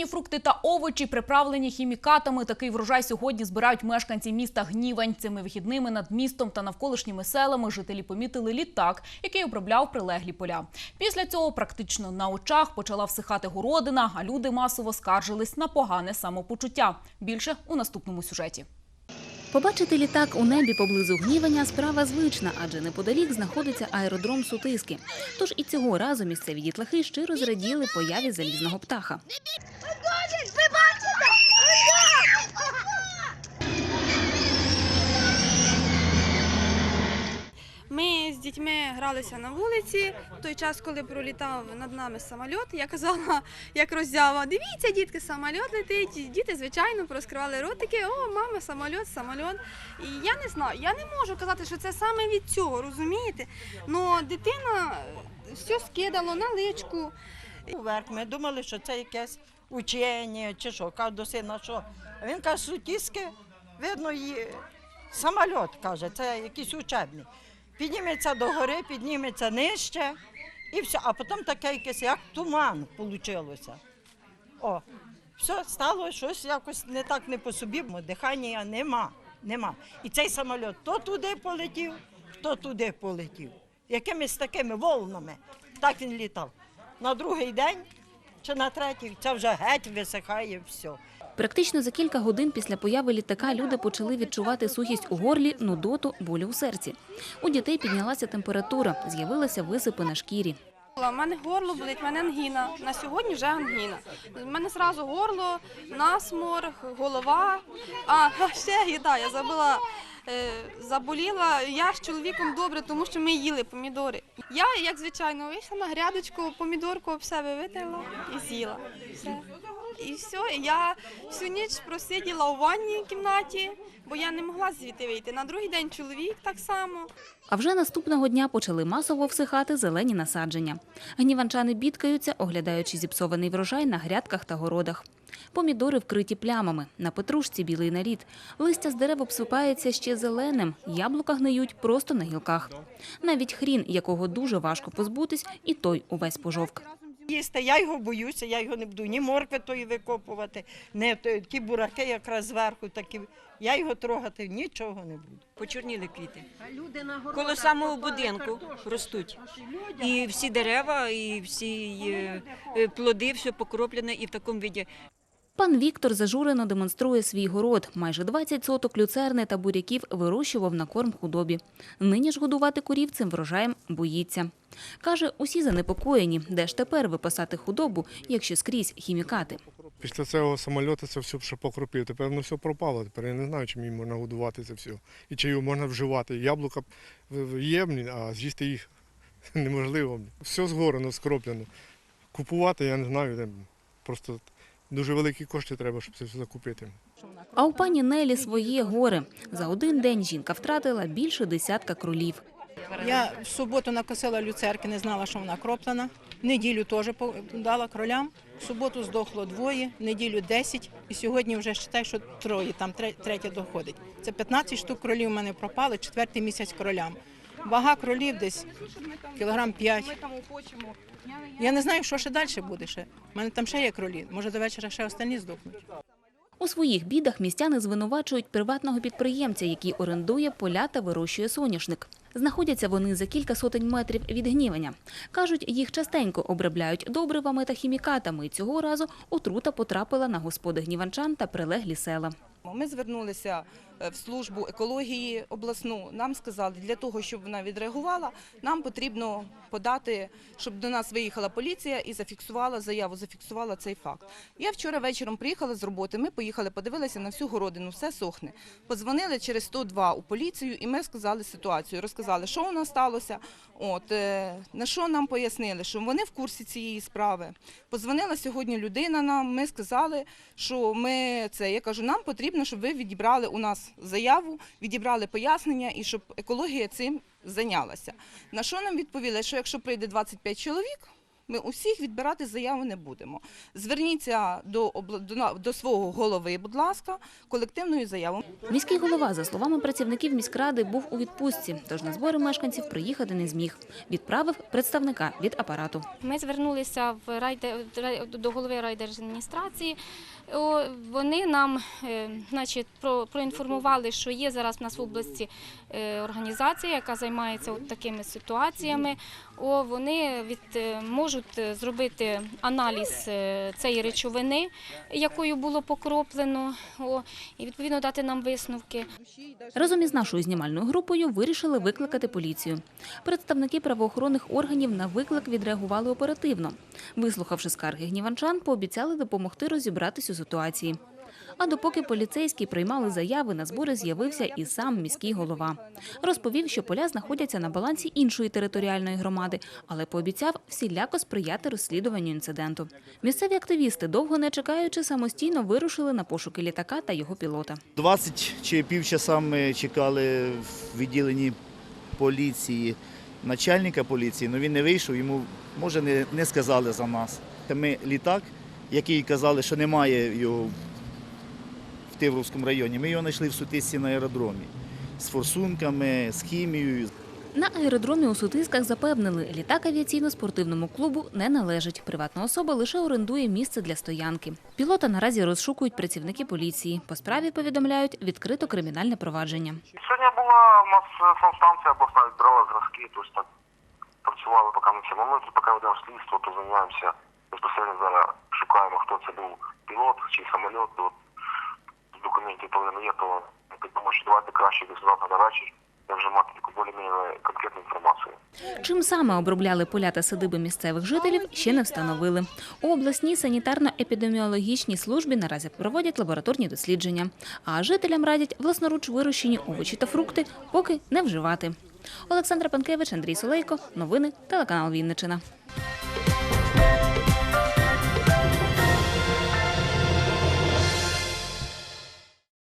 Ранні фрукти та овочі, приправлені хімікатами. Такий врожай сьогодні збирають мешканці міста Гнівань. Цими вихідними над містом та навколишніми селами жителі помітили літак, який обробляв прилеглі поля. Після цього практично на очах почала всихати городина, а люди масово скаржились на погане самопочуття. Більше у наступному сюжеті. Побачити літак у небі поблизу гнівання справа звична, адже неподалік знаходиться аеродром Сутиски. Тож і цього разу місцеві дітлахи щиро зраділи появі залізного птаха. Ви бачите? Ми з дітьми гралися на вулиці. В той час, коли пролітав над нами самоліт, я казала, як роззява, дивіться, дітки, самоліт летить. Діти, звичайно, розкривали ротики. О, мама, самоліт, самоліт. І я не знаю, я не можу казати, що це саме від цього, розумієте? Ну, дитина е, все скидало на личку. Вверх ми думали, що це якесь учення чи що. Кажу до сина, що. Він каже, сутіски, видно, і самоліт, каже, це якийсь учебний. Підніметься догори, підніметься нижче і все. А потім таке якесь, як туман вийшло. О, все, стало щось якось не так не по собі, дихання нема. нема. І цей самоліт то туди полетів, хто туди полетів. Якимись такими волнами. Так він літав. На другий день чи на третій це вже геть висихає все. Практично за кілька годин після появи літака люди почали відчувати сухість у горлі, нудоту, болі у серці. У дітей піднялася температура, з'явилися висипи на шкірі. У мене горло болить, в мене ангіна. На сьогодні вже ангіна. У мене зразу горло, насморг, голова. А ще їда, я забула. е, Заболіла я з чоловіком добре, тому що ми їли помідори. Я, як звичайно, вийшла на грядочку, помідорку об себе витерла і з'їла. Все. І все, я всю ніч просиділа у ванній кімнаті, бо я не могла звідти вийти. На другий день чоловік так само. А вже наступного дня почали масово всихати зелені насадження. Гніванчани бідкаються, оглядаючи зіпсований врожай на грядках та городах. Помідори вкриті плямами, на петрушці білий наліт. Листя з дерев обсипається ще зеленим, яблука гниють просто на гілках. Навіть хрін, якого дуже важко позбутись, і той увесь пожовк. Їсти, я його боюся, я його не буду ні моркви тої викопувати, ні ті бураки якраз зверху такі. Я його трогати нічого не буду. Почорніли квіти. Коло самого будинку ростуть. І всі дерева, і всі е, е, плоди, все покроплене і в такому віді. Пан Віктор зажурено демонструє свій город. Майже 20 соток люцерни та буряків вирощував на корм худобі. Нині ж годувати курів цим врожаєм боїться. Каже, усі занепокоєні, де ж тепер випасати худобу, якщо скрізь хімікати. Після цього самольоту це все ще покропив. Тепер воно все пропало. Тепер я не знаю, чим їм можна годувати це все. І чи його можна вживати. Яблука в- в- є, а з'їсти їх неможливо. Все згорено, скроплено. Купувати я не знаю. Просто дуже великі кошти треба, щоб це все закупити. А у пані Нелі своє горе. За один день жінка втратила більше десятка кролів. Я в суботу накосила люцерки, не знала, що вона кроплена. Неділю теж дала кролям. В суботу здохло двоє, неділю 10. І сьогодні вже вважай, що троє, там тре- третє доходить. Це 15 штук кролів у мене пропали, четвертий місяць кролям. Вага кролів десь кілограм 5. Я не знаю, що ще далі буде. Ще. У мене там ще є кролі. Може до вечора ще останні здохнуть. У своїх бідах містяни звинувачують приватного підприємця, який орендує поля та вирощує соняшник. Знаходяться вони за кілька сотень метрів від гнівання. Кажуть, їх частенько обробляють добривами та хімікатами. І цього разу отрута потрапила на господи гніванчан та прилеглі села. Ми звернулися в службу екології обласну. Нам сказали, для того, щоб вона відреагувала, нам потрібно подати, щоб до нас виїхала поліція і зафіксувала заяву, зафіксувала цей факт. Я вчора вечором приїхала з роботи. Ми поїхали, подивилися на всю городину, все сохне. Подзвонили через 102 у поліцію, і ми сказали ситуацію, розказали, що у нас сталося. От е, на що нам пояснили, що вони в курсі цієї справи. Позвонила сьогодні людина нам. Ми сказали, що ми це. Я кажу, нам потрібно, щоб ви відібрали у нас заяву, відібрали пояснення і щоб екологія цим зайнялася. На що нам відповіли, що якщо прийде 25 чоловік, Ми усіх відбирати заяву не будемо. Зверніться до, до, до свого голови, будь ласка, колективною заявою. Міський голова, за словами працівників міськради, був у відпустці, тож на збори мешканців приїхати не зміг. Відправив представника від апарату. Ми звернулися в райде, до голови райдержадміністрації. Вони нам е, значить, про, проінформували, що є зараз в нас в області е, організація, яка займається от такими ситуаціями. О, вони від, е, можуть е, зробити аналіз е, цієї речовини, якою було покроплено, о, і відповідно дати нам висновки. Разом із нашою знімальною групою вирішили викликати поліцію. Представники правоохоронних органів на виклик відреагували оперативно. Вислухавши скарги гніванчан, пообіцяли допомогти розібратись у ситуації. А допоки поліцейські приймали заяви, на збори з'явився і сам міський голова. Розповів, що поля знаходяться на балансі іншої територіальної громади, але пообіцяв всіляко сприяти розслідуванню інциденту. Місцеві активісти, довго не чекаючи, самостійно вирушили на пошуки літака та його пілота. 20 чи півчаса ми чекали в відділенні поліції начальника поліції, але він не вийшов, йому може не, не сказали за нас. Ми літак, який казали, що немає його Тивровському районі, ми його знайшли в Сутисці на аеродромі з форсунками, з хімією. На аеродромі у Сутисках запевнили, літак авіаційно-спортивному клубу не належить. Приватна особа лише орендує місце для стоянки. Пілота наразі розшукують працівники поліції. По справі повідомляють відкрито кримінальне провадження. Сьогодні була у нас е, санстанція обласна відбирала зразки, тобто так працювали поки на цьому. Ми поки ведемо слідство, то займаємося безпосередньо зараз шукаємо, хто це був пілот чи самоліт. То документів повинно є, то думаю, що давайте краще завтра на вечір. Я вже мати таку більш-менш конкретну інформацію. Чим саме обробляли поля та садиби місцевих жителів, ще не встановили. У обласній санітарно-епідеміологічній службі наразі проводять лабораторні дослідження. А жителям радять власноруч вирощені овочі та фрукти поки не вживати. Олександра Панкевич, Андрій Солейко. Новини телеканал Вінничина.